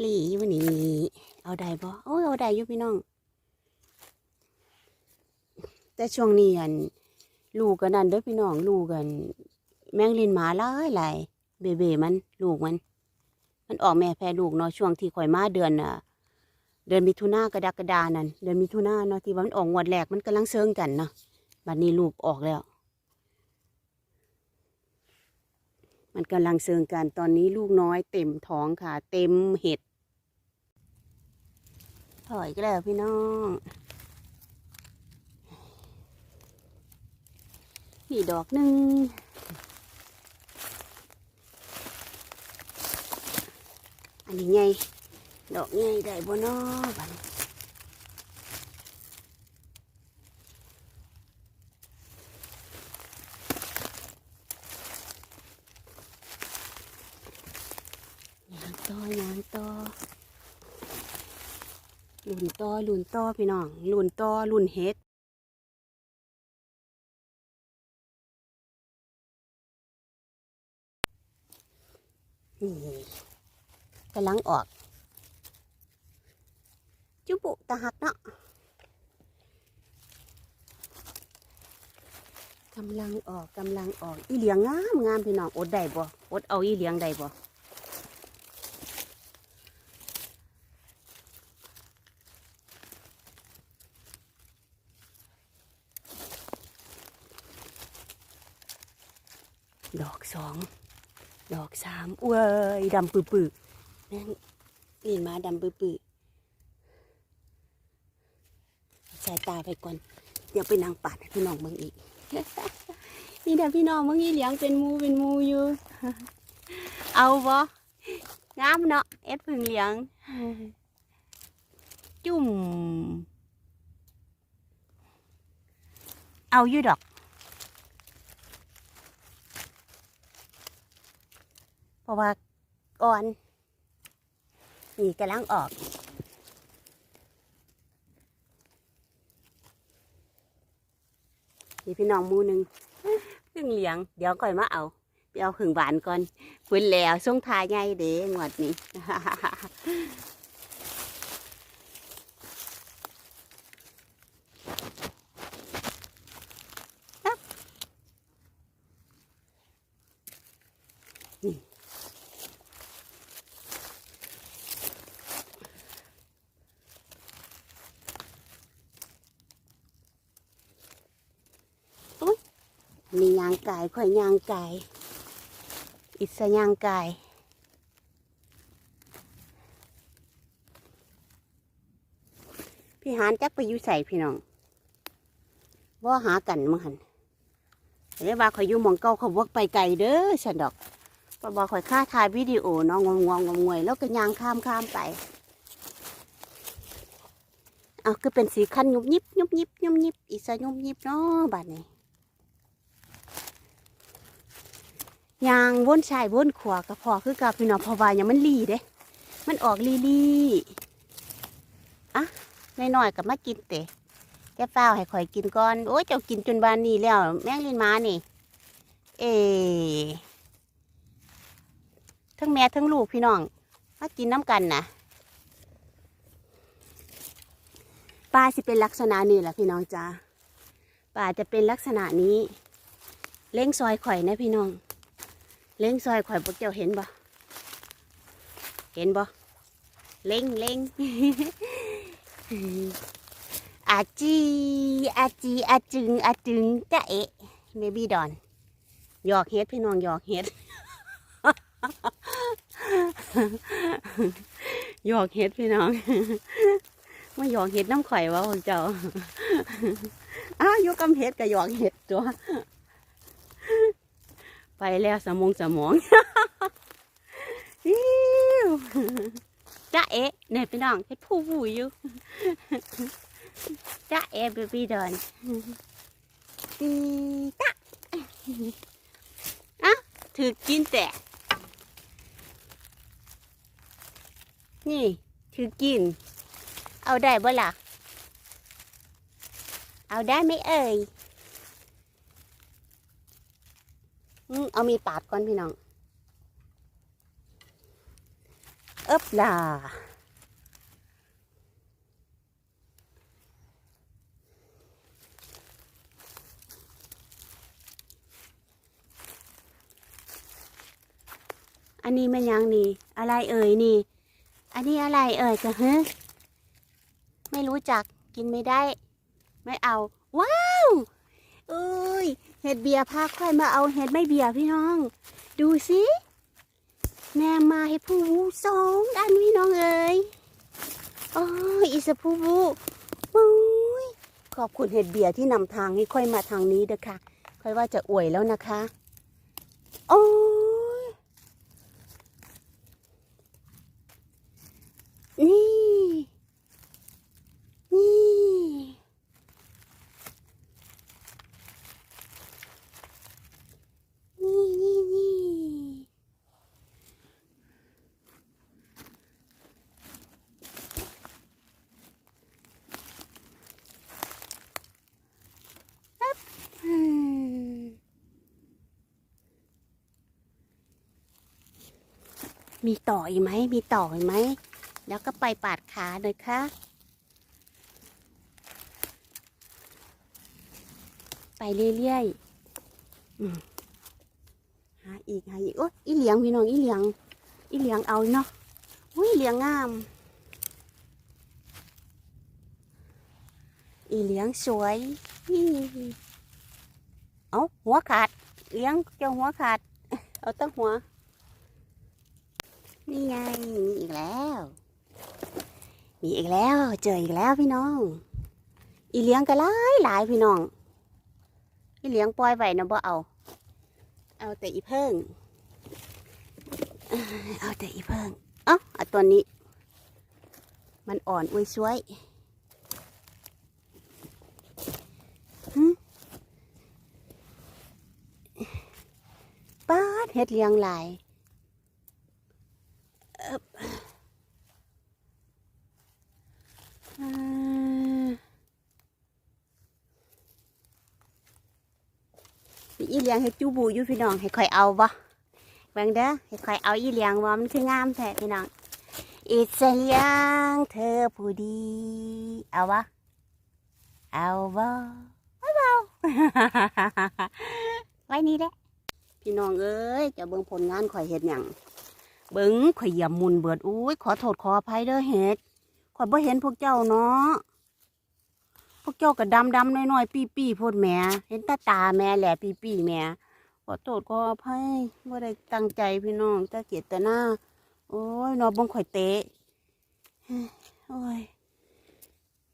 หลีอยู่นี่เอาได้บ่โอ้ยเอาได้อยู่พี่น้อง แต่ช่วงนี้อันลูกกันนั่นเด้อพี่น้องลูกกัน แมงลินหมาหลายหลายเบเบมัน ลูกมัน มันออกแม่แพรลูกเนาะช่วงที่ข่อยมาเดือนน่ะเดือนมิถุนากระดักกระดานั่นเดือนมิถุนาเนาะที่ว่ามันออกงวดแรกมันกำลังเซิงกันเนาะบัดนี้ลูกออกแล้ว มันกำลังเซิงกันตอนนี้ลูกน้อยเต็มท้องค่ะ เต็มเห็ด ถอยก็แล้วพี่น้องนี่ดอกหนึ่งอันนี้ไงดอกใหญ่ได้บ่เนาะบัดนี้ยางต่อยางต่อ หลุนต่อหลุนต่อพี่น้องหลุนต่อหลุนเฮ็ดนี่กำลังออก จุบุตาหักเนาะกำลังออกกำลังออก อีเหลียงงามงามพี่น้องอดได้บ่อดเอาอีเหลียงได้บ่ ดอกสองดอกสามเว้ยดำปื้อๆแม่งนี่มาดำปื้อๆสายตาไปก่อน เดี๋ยวไปนางปัดพี่น้องเบิ่งอีก นี่เดี๋ยวพี่น้องเบิ่งอีเหลียงเป็นมูเป็นมูอยู่ เอาบ่งามเนาะเอ็ดพึ่งเหลียง จุ่ม เอาอยู่ดอก เพ ราะว่าอ่อน นี่กำลังออก นี่พี่น้องมูหนึ่งพึ่งเหลียง เดี๋ยวก่อยมาเอาไปเอาผึ่งหวานก่อนคุณแล้วส่งทายไงเด้งวดนี้ นี่ยางไกายข่อยยางไกายอิสยางไกายพี่หานจักไปอยู่ใส่พี่น้องว่าหากันมั้งหันเรียกว่าข่อยอยู่มองเก่าเขาวกไปไกลเด้อฉันดอกเพราะว่าข่อยค่าถ่ายวิดีโอเนาะงงงงงงวยแล้วก็ยางข้ามข้ามไปเอาคือเป็นสีคันยุบยิบยุบยิบยุบยิบอิสายุบยิบเนาะบัดนี้ ยางวนชายวนขวากับพอคือกับพี่น้องพอวายังมันลีเด้ มันออกลีลีอะน้อยๆกับมากินเตะแกเฝ้าให้ข่อยกินก่อน โอ้ยเจ้ากินจนบานนี้แล้ว แมงลินมานี่ เอทั้งแม่ทั้งลูกพี่น้อง มากินน้ำกันนะปลาสิเป็นลักษณะนี้แหละพี่น้องจ้าปลาจะเป็นลักษณะนี้ เล้งซอยข่อยนะพี่น้อง เล้งซอยข่อยพวกเจ้าเห็นบ่เห็นบ่เล้งเล้งอาจีอาจีอาจึงอาจึงจะเอะเมบี้ดอนหยอกเฮ็ดพี่น้องหยอกเฮ็ดหยอกเฮ็ดพี่น้องมาหยอกเฮ็ดน้ำข่อยว่าพวกเจ้าอ้าวอยู่กำเฮ็ดกับหยอกเฮ็ดตัว ไปแล้วสมองสมองจ้าเอ๊ะเนี่ยพี่น้องเฮ็ดผู้ผู้อยู่จ้าเอ๊ะเบบี้ดอนตีจ้าอะถือกินแต่ นี่ถือกิน เอาได้บ่ล่ะ เอาได้ไหมเอ่ย อืม เอามีปาดก่อนพี่น้องเอบล่าอันนี้มันยังนี่ อะไรเอ่ยนี่ อันนี้อะไรเอ่ยกะฮะไม่รู้จักกินไม่ได้ ไม่เอา ว้า ห็ดเบียร์พาค่อยมาเอาเห็ดไม่เบียร์พี่น้อง ดูสิแนมมาให้ผู้วูสองอันพี่น้องเอ๋ยโอ้ยอีสผู้วูบุ้ยขอบคุณเห็ดเบียร์ที่นำทางให้ค่อยมาทางนี้เด้อค่ะ ค่อยว่าจะอวยแล้วนะคะ โอ้ยนี่ นี่ นี่นี่นี่อึ๊บอืม มีต่ออีกไหม มีต่ออีกไหม แล้วก็ไปปาดขาหน่อยค่ะ ไปเรื่อยๆอืมหาอีกหาอีก โอ้อีเหลียงพี่น้อง อีเหลียง อีเหลียงเอาเนาะอุ้ยเหลียงงาม อีเหลียงสวยเอาหัวขาดเลี้ยงเจ้าหัวขาด เอาตั้งหัว นี่ไงมีอีกแล้ว มีอีกแล้ว เจออีกแล้วพี่น้อง อีเลี้ยงก็หลายหลายพี่น้อง อีเลี้ยงปล่อยไว้นะบ่เอา เอาแต่อีเพิ่ง เอาแต่อีเพิ่ง เอ้าเอาตัวนี้ มันอ่อนอุ้ยช่วยป้าเฮ็ดเลี้ยงหลาย บอ่ามีอีเลียงให้จูบูอยู่พี่น้องให้คอยเอาบ่เบิ่งเด้อให้คอยเอาอีเลียงว่ามันคืองามแท้พี่น้องอีเสียงเธอผู้ดี เอาบ่เอาบ่เอาบ่ไว้นี่แหละพี่น้องเอ้ยจะเบิ่งผลงานข่อยเฮ็ดหยัง เบิ่งข่อยเหยียบมุนเบิดอุ้ยขอโทษขออภัยเด้อเฮ็ดข่อยบ่เห็นพวกเจ้าเนาะพวกเจ้าก็ดำดำน้อยๆ ปี้ปี้ๆโพดแม่เห็นตาตาแม่แหละปี้ปี้ๆแม่ขอโทษขออภัยว่าได้ตั้งใจพี่น้องจะเจตนาโอ้ยนอบังข่อยเตะโอ้ย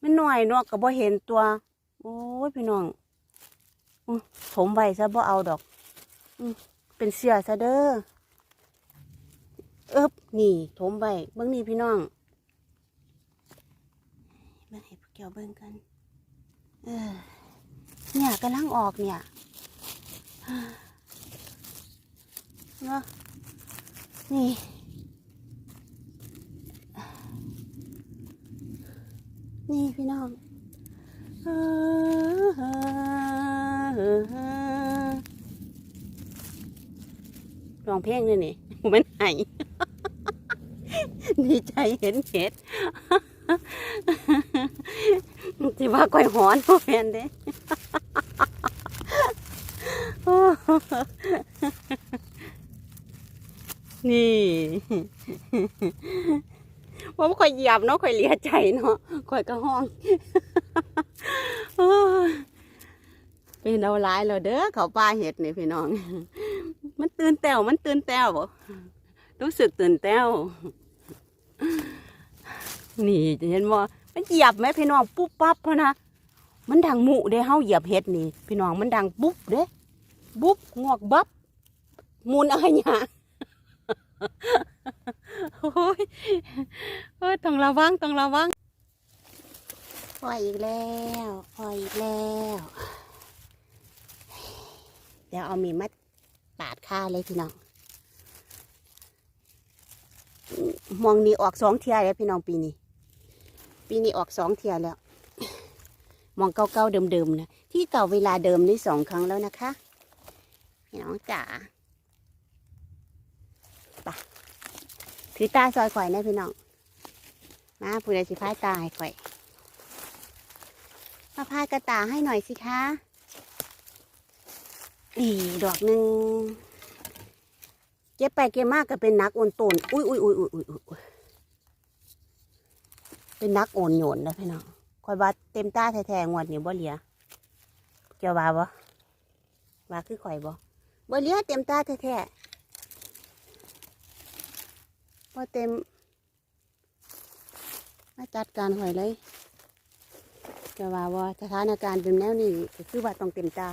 มันหน่อยเนาะก็บ่เห็นตัว โอ้ยพี่น้องอื้อถมไว้ซะบ่เอาดอกอเป็นเสียซะเด้อ นี่ถมไว้เบิ่งนี่พี่น้องเบิ่งให้พวกเจ้าเบิ่งกัน เออ เนี่ยกำลังออกเนี่ยเนาะนี่นี่พี่น้องเออร้องเพลงเลยนี่มันไหาย ดีใจเห็นเห็ดที่ว่าก่อยหอนพวกแมนเด้นี่ว่าค่อยเหยียบเนาะค่อยเลียใจเนาะค่อยก็ห้องเป็นเอาลายแล้วเด้อเขาปลาเห็ดนี่พี่น้อง มันตื่นแต้วมันตื่นแต้วรู้สึกตื่นแต้ว นี่จะเห็นว่ามันเหยียบไหมพี่น้องปุ๊บปั๊บเพราะนะมันดังหมูเด้เฮาเหยียบเห็ดนี่ พี่น้องมันดังปุ๊บเด้ปุ๊บงอกบับมูนอะไรเนี่ยโอ้ยโอ้ยต้องระวังต้องระวังพออีกแล้วพออีกแล้ว เดี๋ยวเอามีดมาปาดค่าเลยพี่น้อง มองนี่ออกสองเทียแล้วพี่น้องปีนี้ ปีนี้ออกสองเทียแล้ว มองเก่าๆเดิมๆนะที่เก่าเวลาเดิมนี่สองครั้งแล้วนะคะพี่น้องจ๋าไปถือตาซอยข่อยนะพี่น้องมาผู้ใดสิพายตาให้ข่อยมาพายกระตาให้หน่อยสิคะนี่ดอกหนึ่ง เก็บไปเก็บมากก็เป็นนักโอนตนอุ้ยอุ้ยอุ้ยอุ้ยอุ้ยอุ้ยเป็นนักโอนโยนนะพี่น้องคอยว่าเต็มตาแท้ๆงวดนี้บ่เหลียเจ้าว่าบ่ว่าคือข่อยบ่บ่เหลียเต็มตาแท้ๆบ่เต็ม มาจัดการข่อยเลยจะว่าว่าสถานการณ์เป็นแนวนี้คือว่าต้องเต็มตา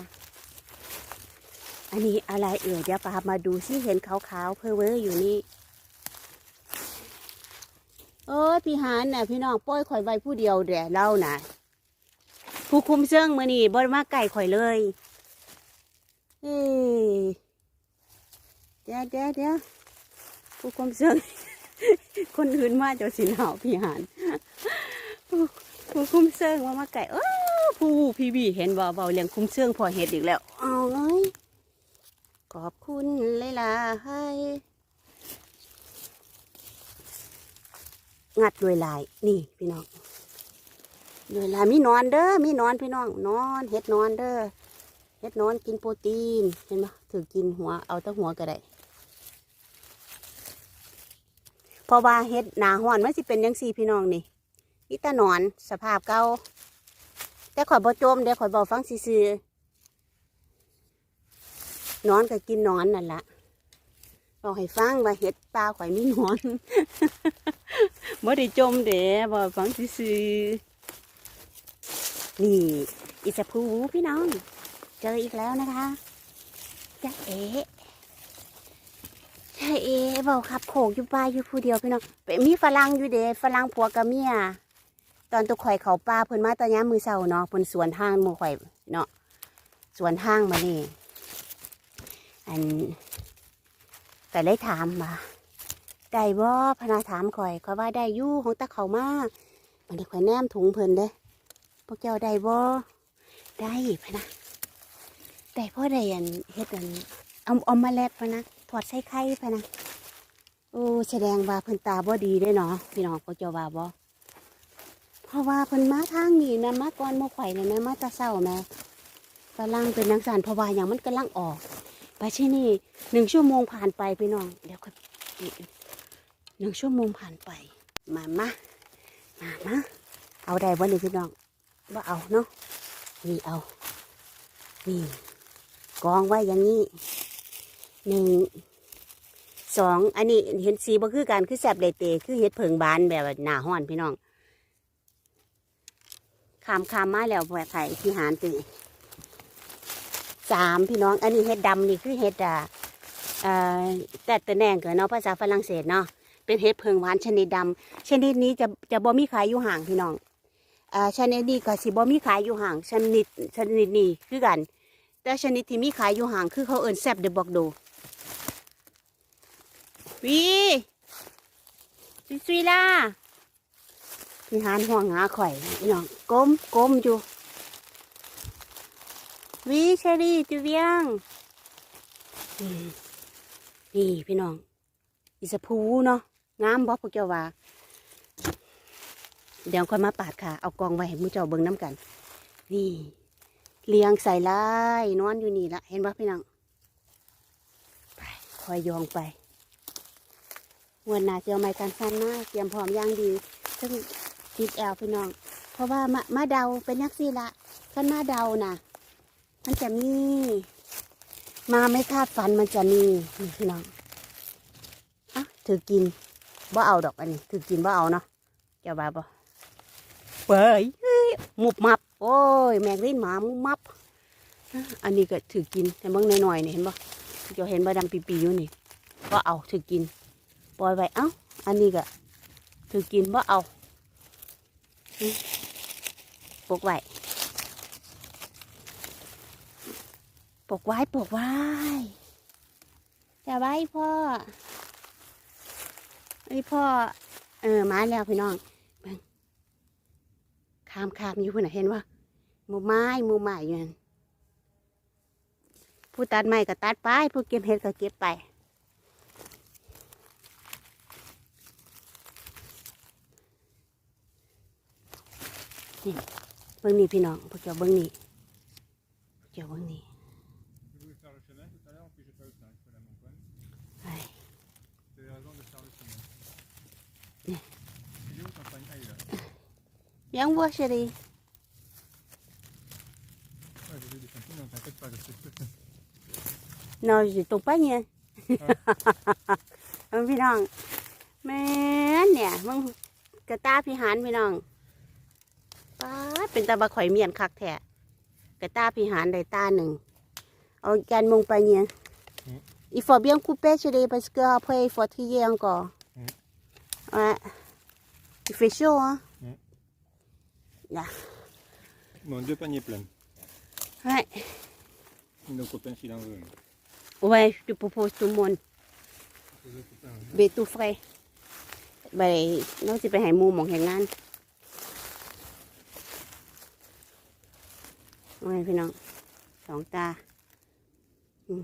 อันนี้อะไรเอ่ยเดี๋ยวปามาดูซิเห็นขาวๆเพอเวอร์อยู่นี่โอ้ยพี่หานน่ะพี่น้องป้อยข่อยไว้ผู้เดียวแด่เล่าน่ะผู้คุมเชิงมือนี่บดมาไก่ข่อยเลยเอ้ยเดี๋ยวเดี๋ยวเดี๋ยวผู้คุมเชิงคนอื่นมาเจะสินหาวพี่หานผู้คุมเชิงว่ามาไก่เออผู้พี่บีเห็นบ่เบาเลี้ยงคุมเชิงพอเห็ดอีกแล้วอาเอ้ย ขอบคุณเลยล่ะให้งัดด้วยลาย นี่พี่น้องด้วยลายมีนอนเด้อมีนอนพี่น้องนอนเห็ดนอนเด้อเห็ดนอนกินโปรตีนเห็นไหมถือกินหัวเอาแต่หัวก็ได้พราะว่าเห็ดหนาห้อนมันสิเป็นยังสี่พี่น้องนี่นี่ตาหนอนสภาพเก่าแต่ข่อยบ่จมเดี๋ยวข่อยบอกฟังซื่อ นอนก็กินนอนนั่นละบอกให้ฟังว่าเห็ดปลาข่อยมีนอนบ่ได้จมเด้บอกฟังซื่อนี่อีสะพูพี่น้อง เจออีกแล้วนะคะจ้าเอ๋ใช่เอ๋บอกขับโขกอยู่ป่าอยู่ผู้เดียวพี่น้องไปมีฝรั่งอยู่เด้ฝรั่งผัวกับเมียตอนตุกข่อยเขาป่าเพิ่นมาตอนย้ามือเศร้าเนาะเพิ่นสวนทางมู่ข่อยเนาะสวนทางมานี่ อันก็เลยถามมาได้บ่พนาถามข่อยข่อยว่าได้ยู่ของตาเขามามันได้ข่อยแนมถุงเพิ่นเด้พวกเจ้าได้บ่ได้พะนะได้พ่อได้อันเฮ็ดอันเอาเอามาแลดพะนะถอดใส่ไข่พะนะโอ้แสดงว่าเพิ่นตาบ่ดีเด้เนาะพี่น้องพวกเจ้าว่าบ่เพราะว่าเพิ่นมาทางนี้นะมาก่อนมาไข่เลยนะมาตาเศร้าแม่กำลังเป็นนังสารเพราะว่าอย่างมันกำลังออก ไปที่นี่หนึ่งชั่วโมงผ่านไปพี่น้องเดี๋ยวค่อยหนึ่งชั่วโมงผ่านไป มามามามาเอาได้บ่นี่พี่น้องว่าเอาเนาะนี่เอานี่กองไว้อย่างนี้หนึ่งสองอันนี้เห็นสีบ่คือกันคือแสบเลยเตคือเห็ดเผิงบานแบบหนาห้อนพี่น้องขามขามมาแล้วแหวไผ่ที่หารตี สามพี่น้อง อันนี้เห็ดดำนี่คือเห็ดอ่าแต่ตะแนงเกิดเนาะภาษาฝรั่งเศสเนาะเป็นเห็ดเพิงหวานชนิดดำชนิดนี้จะจะบ่มีขายอยู่ห่างพี่น้องอ่าชนิดนี้ก็สิบ่มีขายอยู่ห่างชนิดชนิดนี้คือกัน แต่ชนิดที่มีขายอยู่ห่างคือเขาเอิ้นแซบเดบอกโดวีซิซุยล่าพี่หานห่วงหาข่อยพี่น้องก้มก้มอยู่ วิเชอรี่จุเวียงนี่พี่น้องอีสพูเนาะงามบ่พวกเจ้าว่า เดี๋ยวค่อยมาปาดค่ะ เอากองไว้ให้มูเจ้าเบิ่งน้ำกัน นี่เลี้ยงใส่ลายนอนอยู่นี่ละเห็นบ่พี่น้องไปคอยยองไปงวันน้าเจียวไม้กันสั้นมากเตรียมพร้อมย่างดีซึ่งติดแอลพี่น้อง เพราะว่ามามาเดาเป็นยักษ์สิละกันมาเดาน่ะ มันจะมี มาไม่คาดฝันมันจะมีนี่พี่น้องอะถือกินบ่เอาดอกอันนี้ถือกินบ่เอาเนาะเจ้าบ้าบ่เปยเฮ้ยมุบมับ โอ้ย แมงลิ้นหมามุบมับ อันนี้ก็ถือกินแต่เบิ่งหน่อยๆนี่เห็นบ่เจ้าเห็นบ่ดำปีๆอยู่นี่บ่เอาถือกินปล่อยไว้เอ้าอันนี้ก็ถือกินบ่เอาปลูกไว้ ปกไว้ปกไว้จะไว้พ่อไอพ่อ เออมาแล้วพี่น้องเบิ่งคามคามอยู่คนไหนเห็นว่ามูไม้มูไม้อยู่นั่นผู้ตัดไม้ก็ตัดไปผู้เก็บเห็ดก็เก็บไปนี่เบิ้งนี่พี่น้องพวกเจ้าเบิ้งนี่พวกเจ้าเบิ้งนี่ Ouais, j'ai vu des champignons, t'inquiète pas, je sais tout. นอนอยู่ตรงป้าเนี่ยเออพี่น้องแม่นเนี่ยมึงกระตาพี่หานพี่น้องป้าดเป็นตาบะข่อยเมียนคักแท้กระตาพี่หานได้ตาหนึ่งเอาการมงไปเนี่ย Mm. Il faut bien couper chérie parce que après il faut trier encore. Mm. Ouais. Il fait chaud hein. Bon, deux paniers pleins. Ouais. Nos copains, s'il en veut. Ouais, je te propose tout le monde. Les copains, hein. เบตูเฟรไปน้องจะไปให้หมูหมองแห่งงานโอ้ยพี่น้อง สองตาอืม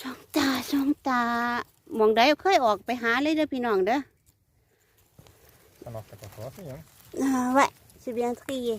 สองตาสองตาห มองใดเคยออกไปหาเลยเด้อพี่น้องเด้อ Ça marche pas forcément. Hein. อ่า ouais c'est bien trié